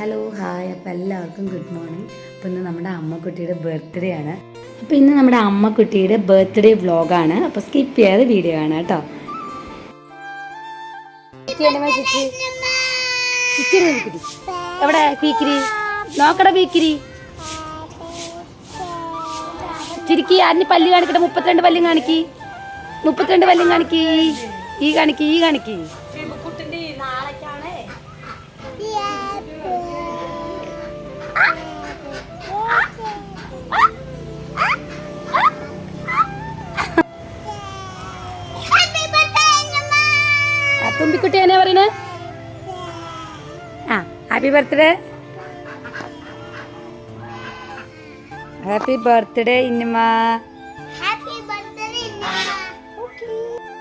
Hello hi അപ്പോൾ എല്ലാവർക്കും good morning അപ്പോൾ ഇന്ന് നമ്മുടെ അമ്മക്കുട്ടിയുടെ ബർത്ത്ഡേ ആണ്. അപ്പോൾ ഇന്ന് നമ്മുടെ അമ്മക്കുട്ടിയുടെ ബർത്ത്ഡേ വ്ലോഗാണ് അപ്പോൾ സ്കിപ്പ് ചെയ്യാതെ വീഡിയോ ആണ് കേട്ടോ. എവിടെ ചിരിക്കി അതിന് പല്ല് കാണിക്കട്ടെ? മുപ്പത്തിരണ്ട് പല്ലും കാണിക്കി. മുപ്പത്തിരണ്ട് പല്ലും കാണിക്കി. ഈ കാണിക്കി ഈ കാണിക്കി. എന്നാ പറയുന്നത് ആ ഹാപ്പി ബർത്ത്ഡേ ഹാപ്പി ബർത്ത്ഡേ ഇന്നുമ്മ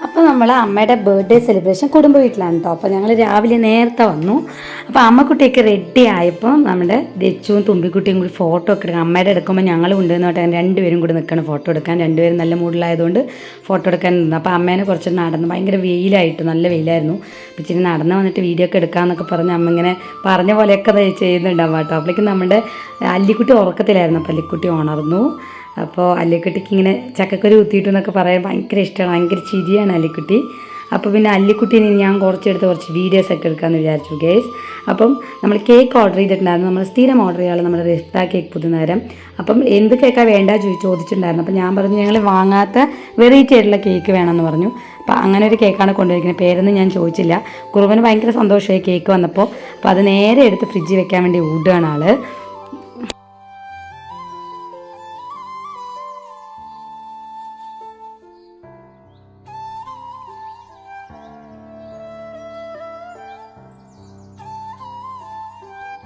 അപ്പോൾ നമ്മൾ അമ്മയുടെ ബർത്ത്ഡേ സെലിബ്രേഷൻ കുടുംബ വീട്ടിലാണ് കേട്ടോ അപ്പോൾ ഞങ്ങൾ രാവിലെ നേരത്തെ വന്നു. അപ്പോൾ അമ്മക്കുട്ടിയൊക്കെ റെഡി ആയപ്പോൾ നമ്മുടെ ദച്ചുവും തുമ്പിക്കുട്ടിയും കൂടി ഫോട്ടോ ഒക്കെ എടുക്കാം അമ്മയുടെ എടുക്കുമ്പോൾ ഞങ്ങൾ കൊണ്ടുവന്ന് കേട്ടോ രണ്ടുപേരും കൂടി നിൽക്കണം ഫോട്ടോ എടുക്കാൻ. രണ്ടുപേരും നല്ല മൂഡിലായതുകൊണ്ട് ഫോട്ടോ എടുക്കാൻ നിന്നു. അപ്പോൾ അമ്മേനെ കുറച്ച് നടന്നു. ഭയങ്കര വെയിലായിട്ട് നല്ല വെയിലായിരുന്നു. അപ്പോൾ ഇച്ചിരി നടന്ന് വന്നിട്ട് വീഡിയോ ഒക്കെ എടുക്കാമെന്നൊക്കെ പറഞ്ഞ് അമ്മ ഇങ്ങനെ പറഞ്ഞ പോലെയൊക്കെ ചെയ്യുന്നുണ്ടാവും കേട്ടോ. അപ്പോഴേക്കും നമ്മുടെ അല്ലിക്കുട്ടി ഉറക്കത്തിലായിരുന്നു. അപ്പോൾ അല്ലിക്കുട്ടി ഉണർന്നു. അപ്പോൾ അല്ലിക്കുട്ടിക്ക് ഇങ്ങനെ ചക്കക്കുരു കുത്തിയിട്ടു എന്നൊക്കെ പറയാൻ ഭയങ്കര ഇഷ്ടമാണ് ഭയങ്കര ചിരിയാണ് അല്ലിക്കുട്ടി. അപ്പോൾ പിന്നെ അല്ലിക്കുട്ടീനെ ഞാൻ കുറച്ചെടുത്ത് കുറച്ച് വീഡിയോസ് ഒക്കെ എടുക്കാമെന്ന് വിചാരിച്ചു ഗേസ് അപ്പം നമ്മൾ കേക്ക് ഓർഡർ ചെയ്തിട്ടുണ്ടായിരുന്നു. നമ്മൾ സ്ഥിരം ഓർഡർ ചെയ്യാനുള്ള നമ്മുടെ റിഫ്റ്റ കേക്ക് പുതുനേരം. അപ്പം എന്ത് കേക്കാണ് വേണ്ട ചോദിച്ചു ചോദിച്ചിട്ടുണ്ടായിരുന്നു. അപ്പം ഞാൻ പറഞ്ഞു ഞങ്ങൾ വാങ്ങാത്ത വെറൈറ്റി ആയിട്ടുള്ള കേക്ക് വേണമെന്ന് പറഞ്ഞു. അപ്പം അങ്ങനെ ഒരു കേക്കാണ് കൊണ്ടുപോയിരിക്കുന്നത് പേരൊന്നും ഞാൻ ചോദിച്ചില്ല. കുറുവന് ഭയങ്കര സന്തോഷമായി കേക്ക് വന്നപ്പോൾ. അപ്പോൾ അത് നേരെ എടുത്ത് ഫ്രിഡ്ജിൽ വെക്കാൻ വേണ്ടി ഓടുകയാണ് ആൾ.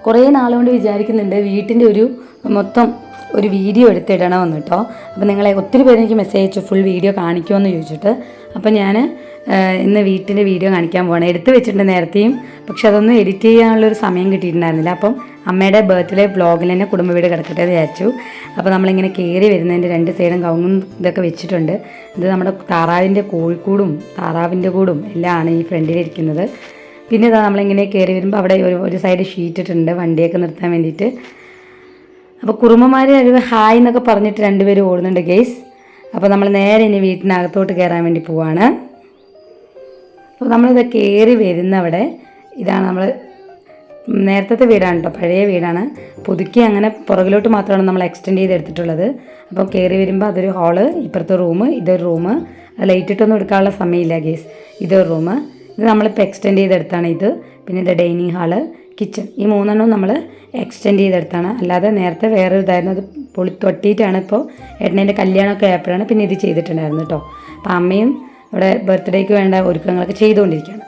കുറേ നാളുകൊണ്ട് വിചാരിക്കുന്നുണ്ട് വീട്ടിന്റെ ഒരു മൊത്തം ഒരു വീഡിയോ എടുത്തിടണമെന്ന് കേട്ടോ. അപ്പോൾ നിങ്ങളെ ഒത്തിരി പേര് എനിക്ക് മെസ്സേജ് അയച്ചു ഫുൾ വീഡിയോ കാണിക്കുമെന്ന് ചോദിച്ചിട്ട്. അപ്പോൾ ഞാൻ ഇന്ന് വീട്ടിന്റെ വീഡിയോ കാണിക്കാൻ പോകണം എടുത്ത് വെച്ചിട്ടുണ്ട് നേരത്തെയും പക്ഷെ അതൊന്നും എഡിറ്റ് ചെയ്യാനുള്ളൊരു സമയം കിട്ടിയിട്ടുണ്ടായിരുന്നില്ല. അപ്പം അമ്മയുടെ ബർത്ത്ഡേ വ്ളോഗിൽ തന്നെ കുടുംബ വീട് കിടക്കട്ടെ എന്ന് വിചാരിച്ചു. അപ്പോൾ നമ്മളിങ്ങനെ കയറി വരുന്നതിന്റെ രണ്ട് സൈഡും കവുങ്ങും ഇതൊക്കെ വെച്ചിട്ടുണ്ട്. ഇത് നമ്മുടെ താറാവിന്റെ കോഴിക്കൂടും താറാവിന്റെ കൂടും എല്ലാം ആണ് ഈ ഫ്രണ്ടിലിരിക്കുന്നത് പിന്നെ ഇതാ നമ്മളിങ്ങനെ കയറി വരുമ്പോൾ അവിടെ ഒരു ഒരു സൈഡ് ഷീറ്റ് ഇട്ടിട്ടുണ്ട് വണ്ടിയൊക്കെ നിർത്താൻ വേണ്ടിയിട്ട്. അപ്പോൾ കുറുമമാർ ഒരു ഹായ് എന്നൊക്കെ പറഞ്ഞിട്ട് രണ്ടുപേരും ഓടുന്നുണ്ട് ഗെയ്സ് അപ്പോൾ നമ്മൾ നേരെ ഇനി വീട്ടിനകത്തോട്ട് കയറാൻ വേണ്ടി പോവാണ്. അപ്പോൾ നമ്മളിത് കയറി വരുന്ന അവിടെ ഇതാണ് നമ്മൾ നേരത്തെ വീടാണ് കേട്ടോ പഴയ വീടാണ്. പുതുക്കി അങ്ങനെ പുറകിലോട്ട് മാത്രമാണ് നമ്മൾ എക്സ്റ്റെൻഡ് ചെയ്ത് എടുത്തിട്ടുള്ളത്. അപ്പോൾ കയറി വരുമ്പോൾ അതൊരു ഹാൾ ഇപ്പുറത്തെ റൂം ഇതൊരു റൂം ലൈറ്റ് ഇട്ടൊന്നും എടുക്കാനുള്ള സമയമില്ല ഗേസ് ഇതൊരു റൂം ഇത് നമ്മളിപ്പോൾ എക്സ്റ്റെൻഡ് ചെയ്തെടുത്താണ് ഇത്. പിന്നെ ഇത് ഡൈനിങ് ഹാൾ കിച്ചൺ ഈ മൂന്നെണ്ണവും നമ്മൾ എക്സ്റ്റെൻഡ് ചെയ്തെടുത്താണ്. അല്ലാതെ നേരത്തെ വേറെ ഇതായിരുന്നു അത് പൊളി തൊട്ടിയിട്ടാണ് ഇപ്പോൾ ഏട്ടനേന്റെ കല്യാണമൊക്കെ ആയപ്പോഴാണ് പിന്നെ ഇത് ചെയ്തിട്ടുണ്ടായിരുന്നു കേട്ടോ അപ്പോൾ അമ്മയും ഇവിടെ ബർത്ത്ഡേക്ക് വേണ്ട ഒരുക്കങ്ങളൊക്കെ ചെയ്തുകൊണ്ടിരിക്കുകയാണ്.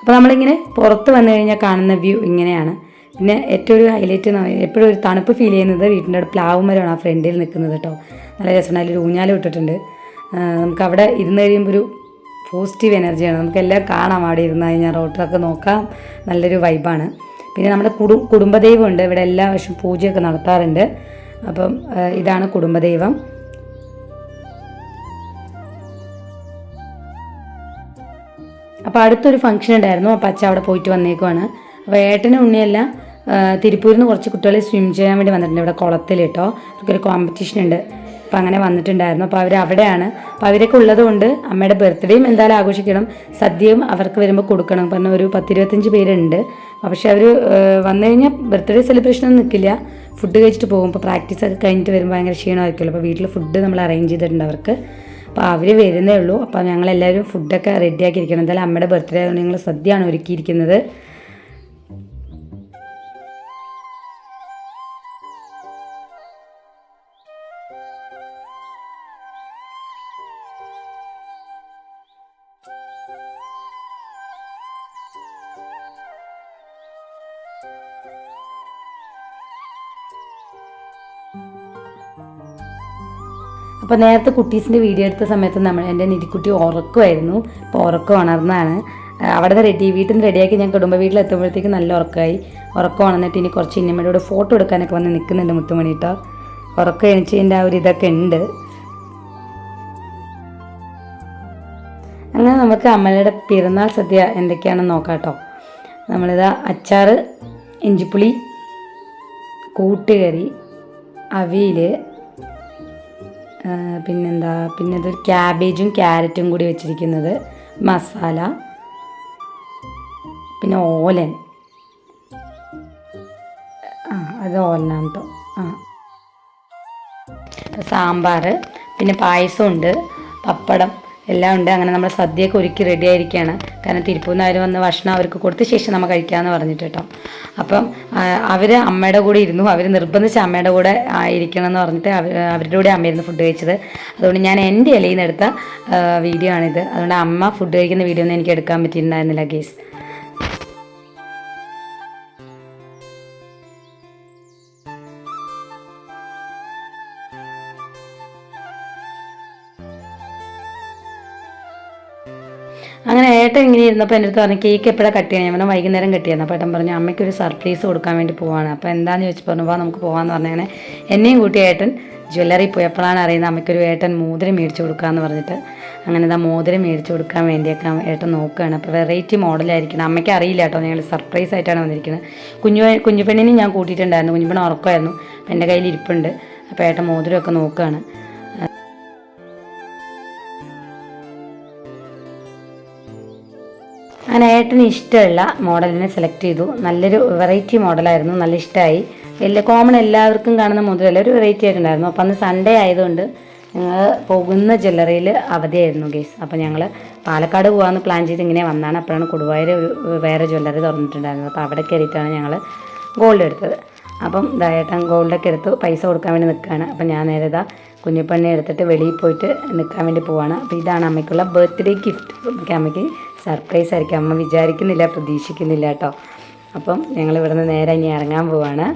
അപ്പോൾ നമ്മളിങ്ങനെ പുറത്ത് വന്നു കഴിഞ്ഞാൽ കാണുന്ന വ്യൂ ഇങ്ങനെയാണ്. പിന്നെ ഏറ്റവും ഒരു ഹൈലൈറ്റ് എപ്പോഴും ഒരു തണുപ്പ് ഫീൽ ചെയ്യുന്നത് വീട്ടിന്റെ അവിടെ പ്ലാവ് മരമാണ് ആ ഫ്രണ്ടിൽ നിൽക്കുന്നത് കേട്ടോ നല്ല രസമാണ്. അതിലൊരു ഊഞ്ഞാലും ഇട്ടിട്ടുണ്ട്. നമുക്ക് അവിടെ ഇരുന്ന് കഴിയുമ്പോൾ ഒരു പോസിറ്റീവ് എനർജിയാണ്. നമുക്കെല്ലാം കാണാം അവിടെ ഇരുന്ന് കഴിഞ്ഞാൽ റോട്ടിലൊക്കെ നോക്കാം. നല്ലൊരു വൈബാണ്. പിന്നെ നമ്മുടെ കുടു കുടുംബദൈവമുണ്ട്. ഇവിടെ എല്ലാ വർഷവും പൂജയൊക്കെ നടത്താറുണ്ട്. അപ്പം ഇതാണ് കുടുംബദൈവം. അപ്പോൾ അടുത്തൊരു ഫംഗ്ഷൻ ഉണ്ടായിരുന്നു. അപ്പോൾ അച്ഛൻ അവിടെ പോയിട്ട് വന്നേക്കുവാണ്. അപ്പോൾ ഏട്ടനും ഉണ്ണിയല്ല തിരുപ്പൂരിൽ നിന്ന് കുറച്ച് കുട്ടികൾ സ്വിം ചെയ്യാൻ വേണ്ടി വന്നിട്ടുണ്ട് ഇവിടെ കുളത്തിൽ കേട്ടോ. അവർക്കൊരു കോമ്പറ്റീഷൻ ഉണ്ട്. അപ്പോൾ അങ്ങനെ വന്നിട്ടുണ്ടായിരുന്നു. അപ്പോൾ അവർ അവിടെയാണ്. അപ്പോൾ അവരൊക്കെ ഉള്ളതുകൊണ്ട് അമ്മയുടെ ബർത്ത്ഡേയും എന്തായാലും ആഘോഷിക്കണം. സദ്യയും അവർക്ക് വരുമ്പോൾ കൊടുക്കണം. പറഞ്ഞ ഒരു പത്തിരുപത്തഞ്ച് പേരുണ്ട്. പക്ഷേ അവർ വന്നു കഴിഞ്ഞാൽ ബർത്ത്ഡേ സെലിബ്രേഷൻ ഒന്നും നിൽക്കില്ല ഫുഡ് കഴിച്ചിട്ട് പോകും. ഇപ്പോൾ പ്രാക്ടീസ് ഒക്കെ കഴിഞ്ഞിട്ട് വരുമ്പോൾ ഭയങ്കര ക്ഷീണമായിരിക്കുമല്ലോ. അപ്പോൾ വീട്ടിൽ ഫുഡ് നമ്മൾ അറേഞ്ച് ചെയ്തിട്ടുണ്ട് അവർക്ക്. അപ്പോൾ അവർ വരുന്നേ ഉള്ളൂ. അപ്പോൾ ഞങ്ങളെല്ലാവരും ഫുഡൊക്കെ റെഡിയാക്കിയിരിക്കണം. എന്തായാലും അമ്മയുടെ ബർത്ത്ഡേ ആയതുകൊണ്ട് ഞങ്ങൾ സദ്യയാണ് ഒരുക്കിയിരിക്കുന്നത്. അപ്പോൾ നേരത്തെ കുട്ടീസിന്റെ വീഡിയോ എടുത്ത സമയത്ത് നമ്മൾ എന്റെ നിധിക്കുട്ടി ഉറക്കമായിരുന്നു. അപ്പോൾ ഉറക്കം ഉണർന്നാണ്. അവിടെ നിന്ന് റെഡി വീട്ടിൽ നിന്ന് റെഡിയാക്കി ഞാൻ കുടുംബ വീട്ടിലെത്തുമ്പോഴത്തേക്ക് നല്ല ഉറക്കമായി ഉറക്കം ഉണർന്നിട്ട് ഇനി കുറച്ച് ഇന്നമ്മയുടെ ഫോട്ടോ എടുക്കാനൊക്കെ വന്ന് നിൽക്കുന്നുണ്ട് മുത്തുമണിട്ടോ ഉറക്കം എണിച്ചതിന്റെ ആ ഒരു ഇതൊക്കെ ഉണ്ട്. അങ്ങനെ നമുക്ക് അമ്മയുടെ പിറന്നാൾ സദ്യ എന്തൊക്കെയാണെന്ന് നോക്കാം കേട്ടോ നമ്മളിതാ അച്ചാറ് ഇഞ്ചിപ്പുളി കൂട്ടുകറി അവിയൽ പിന്നെന്താ പിന്നെ ഇതൊരു ക്യാബേജും ക്യാരറ്റും കൂടി വെച്ചിരിക്കുന്നത് മസാല പിന്നെ ഓലൻ. ആ അത് ഓലനാണ് കേട്ടോ ആ. സാമ്പാർ പിന്നെ പായസമുണ്ട് പപ്പടം. എല്ലാം ഉണ്ട്. അങ്ങനെ നമ്മൾ സദ്യയൊക്കെ ഒരുക്കി റെഡി ആയിരിക്കുകയാണ് കാരണം തിരുപ്പൂന്നാർ വന്ന് ഭക്ഷണം അവർക്ക് കൊടുത്ത ശേഷം നമ്മൾ കഴിക്കാമെന്ന് പറഞ്ഞിട്ട് കേട്ടോ. അപ്പം അവർ അമ്മയുടെ കൂടെ ഇരുന്നു. അവർ നിർബന്ധിച്ച് അമ്മയുടെ കൂടെ ഇരിക്കണം എന്ന് പറഞ്ഞിട്ട് അവരുടെ കൂടെ അമ്മയിരുന്ന് ഫുഡ് കഴിച്ചത്. അതുകൊണ്ട് ഞാൻ എന്റെ ഇലയിൽ നിന്ന് എടുത്ത വീഡിയോ ആണിത്. അതുകൊണ്ട് അമ്മ ഫുഡ് കഴിക്കുന്ന വീഡിയോ ഒന്നും എനിക്ക് എടുക്കാൻ പറ്റിയിട്ടുണ്ടായിരുന്നില്ല ഗേസ്. അങ്ങനെ ഏട്ടൻ ഇങ്ങനെ ഇരുന്നപ്പോൾ എന്റെ അടുത്ത് പറഞ്ഞു കേക്ക് എപ്പോഴാണ് കട്ട് ചെയ്യണം? ഞാൻ വൈകുന്നേരം കട്ട് ചെയ്യുന്നത് അപ്പോൾ ഏട്ടൻ പറഞ്ഞു അമ്മയ്ക്ക് ഒരു സർപ്രൈസ് കൊടുക്കാൻ വേണ്ടി പോവാണ്. അപ്പോൾ എന്താണെന്ന് ചോദിച്ചു പറഞ്ഞു വാ നമുക്ക് പോകാമെന്ന് പറഞ്ഞങ്ങനെ എന്നെയും കൂട്ടി ഏട്ടൻ ജ്വല്ലറി പോയപ്പോഴാണ് അറിയുന്നത് അമ്മയ്ക്കൊരു ഏട്ടൻ മോതിരം മേടിച്ചു കൊടുക്കാമെന്ന് പറഞ്ഞിട്ട്. അങ്ങനെ ഇതാ മോതിരം മേടിച്ചു കൊടുക്കാൻ വേണ്ടിയൊക്കെ ഏട്ടൻ നോക്കുകയാണ്. അപ്പോൾ വെറൈറ്റി മോഡലായിരിക്കണം. അമ്മയ്ക്ക് അറിയില്ല കേട്ടോ ഞങ്ങൾ സർപ്രൈസ് ആയിട്ടാണ് വന്നിരിക്കുന്നത് കുഞ്ഞു കുഞ്ഞുപെണ്ണിനെ ഞാൻ കൂട്ടിയിട്ടുണ്ടായിരുന്നു. കുഞ്ഞുപെണ്ണ് ഉറക്കമായിരുന്നു. അപ്പം എന്റെ കയ്യിൽ ഇരിപ്പുണ്ട്. അപ്പോൾ ഏട്ടൻ മോതിരമൊക്കെ നോക്കുകയാണ്. അങ്ങനെ ഏട്ടന് ഇഷ്ടമുള്ള മോഡലിനെ സെലക്ട് ചെയ്തു. നല്ലൊരു വെറൈറ്റി മോഡലായിരുന്നു. നല്ല ഇഷ്ടമായി. എല്ലാ കോമൺ എല്ലാവർക്കും കാണുന്ന മുതലല്ല ഒരു വെറൈറ്റി ആയിട്ടുണ്ടായിരുന്നു. അപ്പം അന്ന് സൺഡേ ആയതുകൊണ്ട് ഞങ്ങൾ പോകുന്ന ജ്വല്ലറിയിൽ അവധിയായിരുന്നു ഗേസ് അപ്പോൾ ഞങ്ങൾ പാലക്കാട് പോകാമെന്ന് പ്ലാൻ ചെയ്ത് ഇങ്ങനെ വന്നാണ്. അപ്പോഴാണ് കൊടുവായൂർ ഒരു വേറെ ജ്വല്ലറി തുറന്നിട്ടുണ്ടായിരുന്നത്. അപ്പോൾ അവിടെ കയറിയിട്ടാണ് ഞങ്ങൾ ഗോൾഡ് എടുത്തത്. അപ്പം ഇതായിട്ട് ഗോൾഡൊക്കെ എടുത്തു. പൈസ കൊടുക്കാൻ വേണ്ടി നിൽക്കുകയാണ് അപ്പം ഞാൻ നേരെ ഇതാ കുഞ്ഞിപ്പണ്ണി എടുത്തിട്ട് വെളിയിൽ പോയിട്ട് നിൽക്കാൻ വേണ്ടി പോവാണ്. അപ്പോൾ ഇതാണ് അമ്മയ്ക്കുള്ള ബർത്ത്ഡേ ഗിഫ്റ്റ് അമ്മയ്ക്ക് സർപ്രൈസ് ആയിരിക്കും. അമ്മ വിചാരിക്കുന്നില്ല പ്രതീക്ഷിക്കുന്നില്ല കേട്ടോ. അപ്പം ഞങ്ങൾ ഇവിടുന്ന് നേരെ ഇനി ഇറങ്ങാൻ പോവാണ്.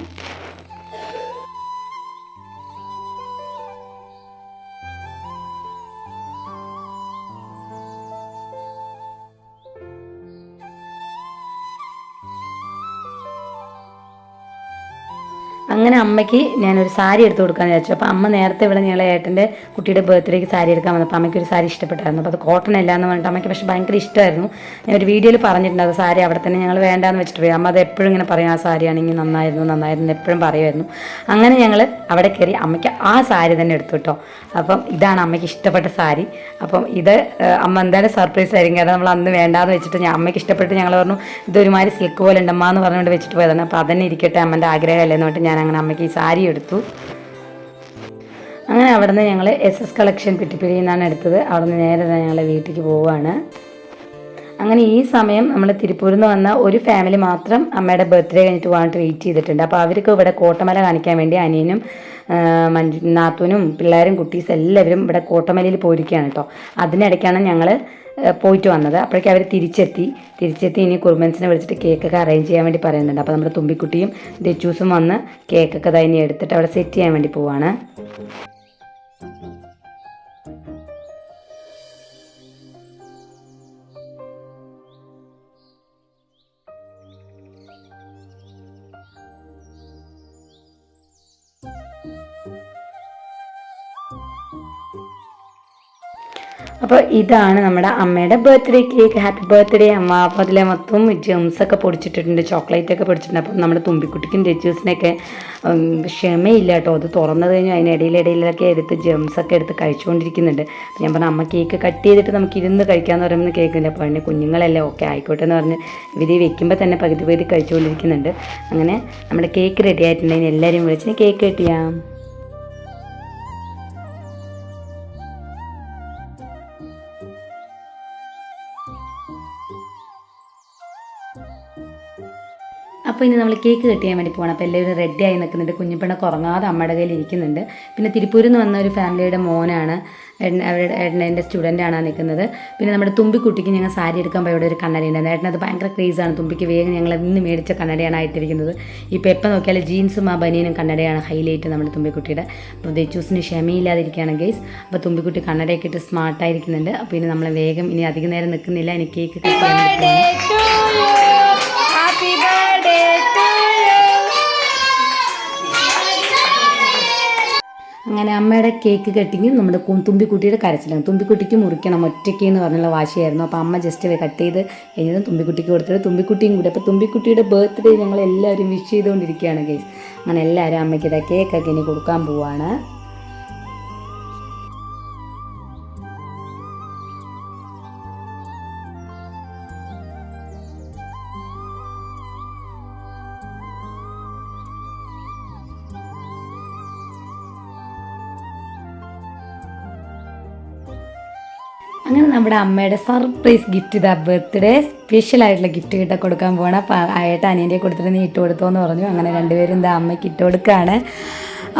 അങ്ങനെ അമ്മയ്ക്ക് ഞാനൊരു സാരി എടുത്ത് കൊടുക്കാമെന്ന് വിചാരിച്ചു. അപ്പോൾ അമ്മ നേരത്തെ ഇവിടെ ഞങ്ങളെ ഏട്ടന്റെ കുട്ടിയുടെ ബർത്ത്ഡേക്ക് സാരി എടുക്കാൻ വന്നപ്പോൾ അമ്മയ്ക്ക് ഒരു സാരി ഇഷ്ടപ്പെട്ടായിരുന്നു. അപ്പോൾ അത് കോട്ടൺ അല്ല എന്ന് പറഞ്ഞിട്ട് അമ്മയ്ക്ക് പക്ഷേ ഭയങ്കര ഇഷ്ടമായിരുന്നു. ഞാൻ ഒരു വീഡിയോയിൽ പറഞ്ഞിട്ടുണ്ട് അത് സാരി അവിടെ തന്നെ ഞങ്ങൾ വേണ്ടാന്ന് വെച്ചിട്ട് പോയി. അമ്മ അത് എപ്പോഴും ഇങ്ങനെ പറയും ആ സാരി ആണെങ്കിൽ നന്നായിരുന്നു നന്നായിരുന്നു എപ്പോഴും പറയുമായിരുന്നു. അങ്ങനെ ഞങ്ങൾ അവിടെ കയറി അമ്മയ്ക്ക് ആ സാരി തന്നെ എടുത്തു കേട്ടോ. അപ്പം ഇതാണ് അമ്മയ്ക്ക് ഇഷ്ടപ്പെട്ട സാരി. അപ്പം ഇത് അമ്മ എന്തായാലും സർപ്രൈസ് ആയിരിക്കും. കാരണം നമ്മൾ അന്ന് വേണ്ടാന്ന് വെച്ചിട്ട് ഞാൻ അമ്മയ്ക്ക് ഇഷ്ടപ്പെട്ട് ഞങ്ങൾ പറഞ്ഞു ഇതൊരുമാതിരി സിൽക്ക് പോലെ ഉണ്ടമ്മ എന്ന് പറഞ്ഞുകൊണ്ട് വെച്ചിട്ട് പോയതാണ്. അപ്പോൾ അതന്നെ ഇരിക്കട്ടെ അമ്മന്റെ ആഗ്രഹമല്ലേ എന്ന് പറഞ്ഞിട്ട് ഞാൻ അങ്ങനെ അമ്മയ്ക്ക് ഈ സാരി എടുത്തു. അങ്ങനെ അവിടെ നിന്ന് ഞങ്ങൾ എസ് എസ് കളക്ഷൻ പിട്ടിപ്പിടിയിൽ നിന്നാണ് എടുത്തത്. അവിടെ നിന്ന് നേരെ ഞങ്ങളെ വീട്ടിലേക്ക് പോവുകയാണ്. അങ്ങനെ ഈ സമയം നമ്മൾ തിരുപ്പൂരിൽ നിന്ന് വന്ന ഒരു ഫാമിലി മാത്രം അമ്മയുടെ ബർത്ത്ഡേ കഴിഞ്ഞിട്ട് പോകാനായിട്ട് വെയിറ്റ് ചെയ്തിട്ടുണ്ട്. അപ്പോൾ അവർക്ക് ഇവിടെ കോട്ടമല കാണിക്കാൻ വേണ്ടി അനിയനും നാത്തൂനും പിള്ളേരും കുട്ടീസ് എല്ലാവരും ഇവിടെ കോട്ടമലയിൽ പോയിരിക്കുകയാണ് കേട്ടോ അതിനിടയ്ക്കാണ് ഞങ്ങൾ പോയിട്ട് വന്നത്. അപ്പോഴേക്കും അവർ തിരിച്ചെത്തി. തിരിച്ചെത്തി ഇനി കുറുമൻസിനെ വിളിച്ചിട്ട് കേക്കൊക്കെ അറേഞ്ച് ചെയ്യാൻ വേണ്ടി പറയുന്നുണ്ട്. അപ്പോൾ നമ്മുടെ തുമ്പിക്കുട്ടിയും ദച്ചൂസും വന്ന് കേക്കൊക്കെ തന്നെ എടുത്തിട്ട് അവിടെ സെറ്റ് ചെയ്യാൻ വേണ്ടി പോവാണ്. അപ്പോൾ ഇതാണ് നമ്മുടെ അമ്മയുടെ ബർത്ത്ഡേ കേക്ക് ഹാപ്പി ബർത്ത്ഡേ അമ്മ. അപ്പോൾ അതിലെ മൊത്തം ജെംസ് ഒക്കെ പൊടിച്ചിട്ടിട്ടുണ്ട്. ചോക്ലേറ്റ് ഒക്കെ പൊടിച്ചിട്ടുണ്ട്. അപ്പം നമ്മുടെ തുമ്പിക്കുട്ടിക്കും രജൂസിനൊക്കെ ക്ഷമയില്ല കേട്ടോ. അത് തുറന്നത് കഴിഞ്ഞു അതിനിടയിലിടയിലൊക്കെ എടുത്ത് ജെംസ് ഒക്കെ എടുത്ത് കഴിച്ചുകൊണ്ടിരിക്കുന്നുണ്ട്. ഞാൻ പറഞ്ഞു അമ്മ കേക്ക് കട്ട് ചെയ്തിട്ട് നമുക്ക് ഇരുന്ന് കഴിക്കാമെന്ന് പറയുമ്പോൾ കേൾക്കുന്നില്ല അപ്പോൾ എന്റെ കുഞ്ഞുങ്ങളല്ലേ ഓക്കെ ആയിക്കോട്ടെ എന്ന് പറഞ്ഞ് ഇവർ വെക്കുമ്പോൾ തന്നെ പകുതി പകുതി കഴിച്ചുകൊണ്ടിരിക്കുന്നുണ്ട്. അങ്ങനെ നമ്മുടെ കേക്ക് റെഡി ആയിട്ടുണ്ടെങ്കിൽ എല്ലാവരും വിളിച്ച് കേക്ക് കട്ട് അപ്പോൾ ഇനി നമ്മൾ കേക്ക് കട്ട് ചെയ്യാൻ വേണ്ടി പോകണം അപ്പോൾ എല്ലാവരും റെഡി ആയി നിൽക്കുന്നുണ്ട്. കുഞ്ഞിപ്പെണ്ണൊക്കെ ഉറങ്ങാതെ അമ്മയുടെ കയ്യിൽ ഇരിക്കുന്നുണ്ട്. പിന്നെ തിരുപ്പൂരിൽ നിന്ന് വന്ന ഒരു ഫാമിലിയുടെ മോനാണ്. അവരുടെ ഏട്ടന്റെ സ്റ്റുഡന്റ് ആണ് നിൽക്കുന്നത്. പിന്നെ നമ്മുടെ തുമ്പിക്കുട്ടിക്ക് ഞങ്ങൾ സാരി എടുക്കാൻ പോയി. ഇവിടെ ഒരു കണ്ണടി ഉണ്ടായിരുന്നു ഏട്ടനത് ഭയങ്കര ക്രേസാണ് തുമ്പിക്ക് വേഗം ഞങ്ങൾ ഇന്ന് മേടിച്ച കണ്ണടയാണ് ആയിട്ടിരിക്കുന്നത് ഇപ്പോൾ എപ്പോൾ നോക്കിയാലും ജീൻസും ആ ബനിയനും കണ്ണടയാണ് ഹൈലൈറ്റ് നമ്മുടെ തുമ്പിക്കുട്ടിയുടെ. അപ്പോൾ ദേച്ചൂസിന് ക്ഷമയില്ലാതിരിക്കുകയാണ് ഗെയ്സ് അപ്പോൾ തുമ്പിക്കുട്ടി കണ്ണടയൊക്കെ ഇട്ട് സ്മാർട്ടായിരിക്കുന്നുണ്ട് അപ്പോൾ ഇനി നമ്മൾ വേഗം ഇനി അധികം നേരം നിൽക്കുന്നില്ല. ഇനി കേക്ക് കട്ട് ചെയ്യാൻ വേണ്ടി പോകണം. അങ്ങനെ അമ്മയുടെ കേക്ക് കട്ടിങ്ങും നമ്മുടെ തുമ്പിക്കുട്ടിയുടെ കരച്ചിലാണ്. തുമ്പിക്കുട്ടിക്ക് മുറിക്കണം ഒറ്റയ്ക്ക് എന്ന് പറഞ്ഞുള്ള വാശിയായിരുന്നു. അപ്പോൾ അമ്മ ജസ്റ്റ് കട്ട് ചെയ്ത് കഴിഞ്ഞതും തുമ്പിക്കുട്ടിക്ക് കൊടുത്തത് തുമ്പിക്കുട്ടിയും കൂടി. അപ്പോൾ തുമ്പിക്കുട്ടിയുടെ ബർത്ത്ഡേ ഞങ്ങൾ എല്ലാവരും വിഷ് ചെയ്തുകൊണ്ടിരിക്കുകയാണ് കേസ് അങ്ങനെ എല്ലാവരും അമ്മയ്ക്ക് ഇതാ കേക്കൊക്കെ ഇനി കൊടുക്കാൻ പോവാണ്. അങ്ങനെ നമ്മുടെ അമ്മയുടെ സർപ്രൈസ് ഗിഫ്റ്റ് ഇതാ ബർത്ത്ഡേ സ്പെഷ്യൽ ആയിട്ടുള്ള ഗിഫ്റ്റ് കിട്ട കൊടുക്കാൻ പോകണം അപ്പോൾ ആയിട്ട് അനിയന്റെ കൊടുത്തിട്ട് നീ ഇട്ട് കൊടുത്തോ എന്ന് പറഞ്ഞു. അങ്ങനെ രണ്ടുപേരും എന്താ അമ്മയ്ക്ക് ഇട്ട് കൊടുക്കുകയാണ്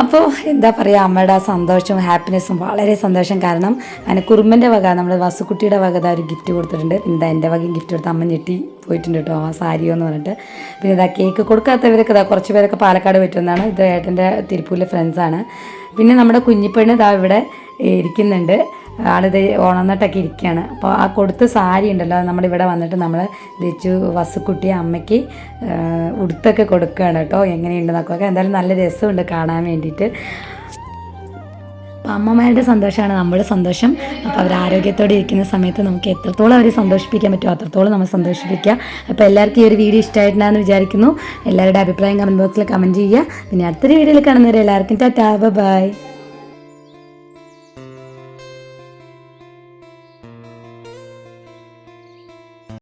അപ്പോൾ എന്താ പറയുക അമ്മയുടെ ആ സന്തോഷവും ഹാപ്പിനെസ്സും വളരെ സന്തോഷം. കാരണം അങ്ങനെ കുറുമ്പന്റെ വക നമ്മുടെ വസുക്കുട്ടിയുടെ വക ഒരു ഗിഫ്റ്റ് കൊടുത്തിട്ടുണ്ട്. പിന്നെ എന്റെ വകയും ഗിഫ്റ്റ് കൊടുത്ത് അമ്മ ഞെട്ടി പോയിട്ടുണ്ട് കേട്ടോ ആ സാരിയോ എന്ന് പറഞ്ഞിട്ട്. പിന്നെ ഇതാ കേക്ക് കൊടുക്കാത്തവരൊക്കെ ഇതാ കുറച്ച് പേരൊക്കെ പാലക്കാട് പറ്റുന്നതാണ് ഇത് ഏട്ടന്റെ തിരുപ്പൂരിലെ ഫ്രണ്ട്സാണ് പിന്നെ നമ്മുടെ കുഞ്ഞിപ്പെണ്ണ് ഇതാ ഇവിടെ ഇരിക്കുന്നുണ്ട്. ആളിത് ഓണന്നിട്ടൊക്കെ ഇരിക്കുകയാണ് അപ്പോൾ ആ കൊടുത്ത സാരി ഉണ്ടല്ലോ നമ്മളിവിടെ വന്നിട്ട് നമ്മൾ വെച്ചു വസുക്കുട്ടി അമ്മയ്ക്ക് ഉടുത്തൊക്കെ കൊടുക്കുകയാണ് കേട്ടോ. എങ്ങനെയുണ്ട് നോക്കുക എന്തായാലും നല്ല രസമുണ്ട് കാണാൻ വേണ്ടിയിട്ട്. അപ്പോൾ അമ്മമാരുടെ സന്തോഷമാണ് നമ്മുടെ സന്തോഷം. അപ്പോൾ അവർ ആരോഗ്യത്തോടെ ഇരിക്കുന്ന സമയത്ത് നമുക്ക് എത്രത്തോളം അവരെ സന്തോഷിപ്പിക്കാൻ പറ്റുമോ അത്രത്തോളം നമ്മൾ സന്തോഷിപ്പിക്കുക. അപ്പോൾ എല്ലാവർക്കും ഈ ഒരു വീഡിയോ ഇഷ്ടമായിട്ടുണ്ടെന്ന് വിചാരിക്കുന്നു. എല്ലാവരുടെ അഭിപ്രായം കമന്റ് ബോക്സിൽ കമന്റ് ചെയ്യുക. പിന്നെ അടുത്തൊരു വീഡിയോയിൽ കാണുന്നവരെ എല്ലാവർക്കും ടാറ്റാ. ബൈ.